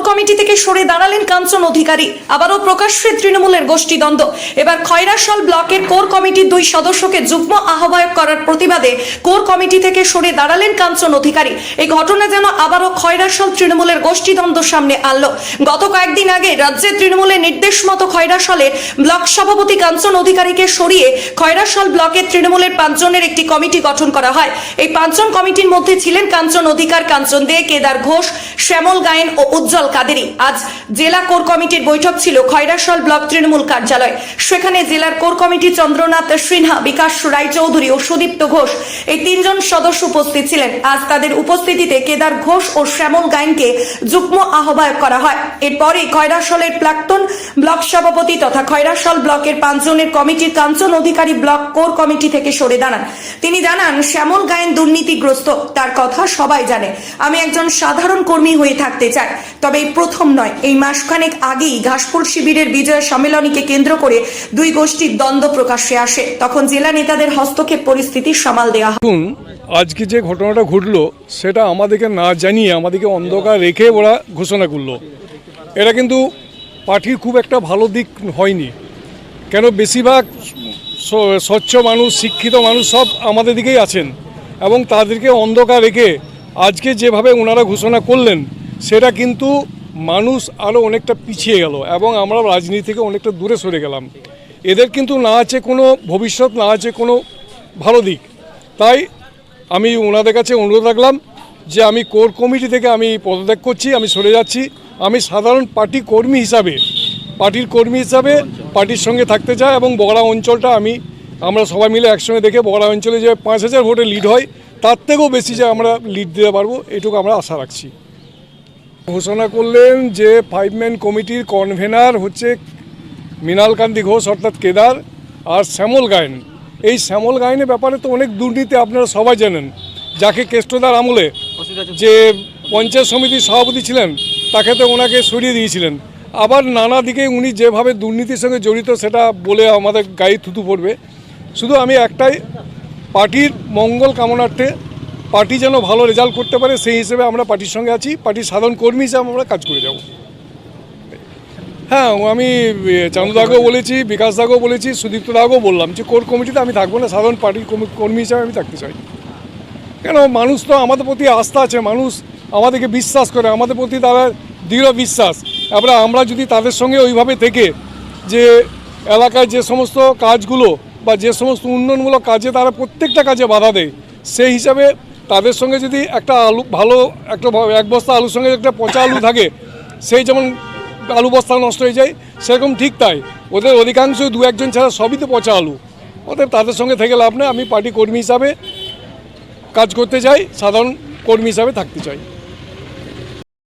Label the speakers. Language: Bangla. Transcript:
Speaker 1: কোর কমিটি থেকে সরে দাঁড়ালেন কাঞ্চন অধিকারী। আবারও প্রকাশ্যে তৃণমূলের গোষ্ঠীদ্বন্দ্ব। এবার খয়রাশাল ব্লকের কোর কমিটির দুই সদস্যকে যুগ্ম আহ্বায়ক করার প্রতিবাদে কোর কমিটি থেকে সরে দাঁড়ালেন কাঞ্চন অধিকারী। এই ঘটনা যেন আবারও খয়রাশাল তৃণমূলের গোষ্ঠীদ্বন্দ্ব সামনে আনলো। গত কয়েকদিন আগে রাজ্যে তৃণমূলের নির্দেশ মতো খয়রাশালের ব্লক সভাপতি কাঞ্চন অধিকারীকে সরিয়ে খয়রাশাল ব্লকের তৃণমূলের পাঁচজনের একটি কমিটি গঠন করা হয়। এই পাঁচজন কমিটির মধ্যে ছিলেন কাঞ্চন অধিকার, কাঞ্চন দে, কেদার ঘোষ, শ্যামল গায়েন ও উজ্জ্বল কাদেরি। আজ জেলা কোর কমিটির বৈঠক ছিল খয়রাশাল ব্লক তৃণমূল কার্যালয়। সেখানে জেলার কোর কমিটি চন্দ্রনাথ সিনহা, বিকাশ রায়চৌধুরী ও সুদীপ্ত ঘোষ এই তিনজন সদস্য উপস্থিত ছিলেন। আজ তাদের উপস্থিতিতে কেদার ঘোষ ও শ্যামল গায়েনকে যুগ্ম আহ্বায়ক করা হয়। এরপরে খয়রাশালের প্রাক্তন ব্লক সভাপতি তথা খয়রাশাল ব্লকের পাঁচজনের কমিটির Kanchan Adhikari block core committee থেকে সরে দাঁড়ান। তিনি জানান, শ্যামল গায়েন দুর্নীতিগ্রস্ত, তার কথা সবাই জানে। আমি একজন সাধারণ কর্মী হয়ে থাকতে চাই। তবে এই প্রথম নয়। এই মাসখানেক আগেই ঘাসপুর শিবিরের বিজয় সম্মেলনীকে কেন্দ্র করে দুই গোষ্ঠীর দ্বন্দ্ব প্রকাশ্যে আসে। তখন জেলা নেতাদের হস্তক্ষেপ পরিস্থিতি সামাল দেওয়া হয়।
Speaker 2: আজকে যে ঘটনাটা ঘটলো, সেটা আমাদেরকে না জানিয়ে, আমাদেরকে অন্ধকার রেখে ওরা ঘোষণা করল। এটা কিন্তু পার্টির খুব একটা ভালো দিক হয়নি। কেন বেশিরভাগ স্বচ্ছ মানুষ, শিক্ষিত মানুষ সব আমাদের দিকেই আছেন এবং তাদেরকে অন্ধকার রেখে আজকে যেভাবে ওনারা ঘোষণা করলেন সেটা কিন্তু মানুষ আরও অনেকটা পিছিয়ে গেল এবং আমরা রাজনীতি থেকে অনেকটা দূরে সরে গেলাম। এদের কিন্তু না আছে কোনো ভবিষ্যৎ, না আছে কোনো ভালো দিক। তাই আমি ওনাদের কাছে অনুরোধ রাখলাম যে আমি কোর কমিটি থেকে আমি পদত্যাগ করছি, আমি সরে যাচ্ছি। আমি সাধারণ পার্টি কর্মী হিসাবে, পার্টির কর্মী হিসাবে পার্টির সঙ্গে থাকতে চাই এবং বগড়া অঞ্চলটা আমি, আমরা সবাই মিলে একসঙ্গে দেখে বগড়া অঞ্চলে যে পাঁচ হাজার ভোটে লিড হয়, তার থেকেও বেশি যে আমরা লিড দিতে পারব, এটুকু আমরা আশা রাখছি। ঘোষণা করলেন যে ফাইভ ম্যান কমিটির কনভেনার হচ্ছে মৃণালকান্তি ঘোষ অর্থাৎ কেদার আর শ্যামল গায়েন। এই শ্যামল গায়েনের ব্যাপারে তো অনেক দুর্নীতি আপনারা সবাই জানেন। যাকে কেষ্টদার আমলে যে পঞ্চায়েত সমিতির সভাপতি ছিলেন, তাকে তো ওনাকে সরিয়ে দিয়েছিলেন। আবার নানা দিকে উনি যেভাবে দুর্নীতির সঙ্গে জড়িত সেটা বলে আমাদের গায়ে থুতু পড়বে। শুধু আমি একটাই, পার্টির মঙ্গল কামনার্থে পার্টি যেন ভালো রেজাল্ট করতে পারে, সেই হিসেবে আমরা পার্টির সঙ্গে আছি। পার্টির সাধারণ কর্মী হিসেবে আমরা কাজ করে যাব। হ্যাঁ আমি চান্দুদাকেও বলেছি, বিকাশ দাকেও বলেছি, সুদীপ্ত দাকেও বললাম যে কোর কমিটিতে আমি থাকব না, সাধারণ পার্টির কর্মী- হিসাবে আমি থাকতে চাই। কেন? মানুষ তো আমাদের প্রতি আস্থা আছে, মানুষ আমাদেরকে বিশ্বাস করে, আমাদের প্রতি তারা দৃঢ় বিশ্বাস। এবার আমরা যদি তাদের সঙ্গে ওইভাবে থেকে যে এলাকায় যে সমস্ত কাজগুলো বা যে সমস্ত উন্নয়নমূলক কাজে তারা প্রত্যেকটা কাজে বাধা দেয়, সেই হিসাবে তাদের সঙ্গে যদি একটা আলু ভালো, একটা এক বস্তা আলুর সঙ্গে একটা পচা আলু থাকে, সেই যেমন আলু বস্তা নষ্ট হয়ে যায়, সেরকম ঠিক তাই। ওদের অধিকাংশ দু একজন ছাড়া সবই তো পচা আলু। ওদের তাদের সঙ্গে থেকে লাভ নেই। আমি পার্টি কর্মী হিসাবে কাজ করতে চাই, সাধারণ কর্মী হিসাবে থাকতে চাই।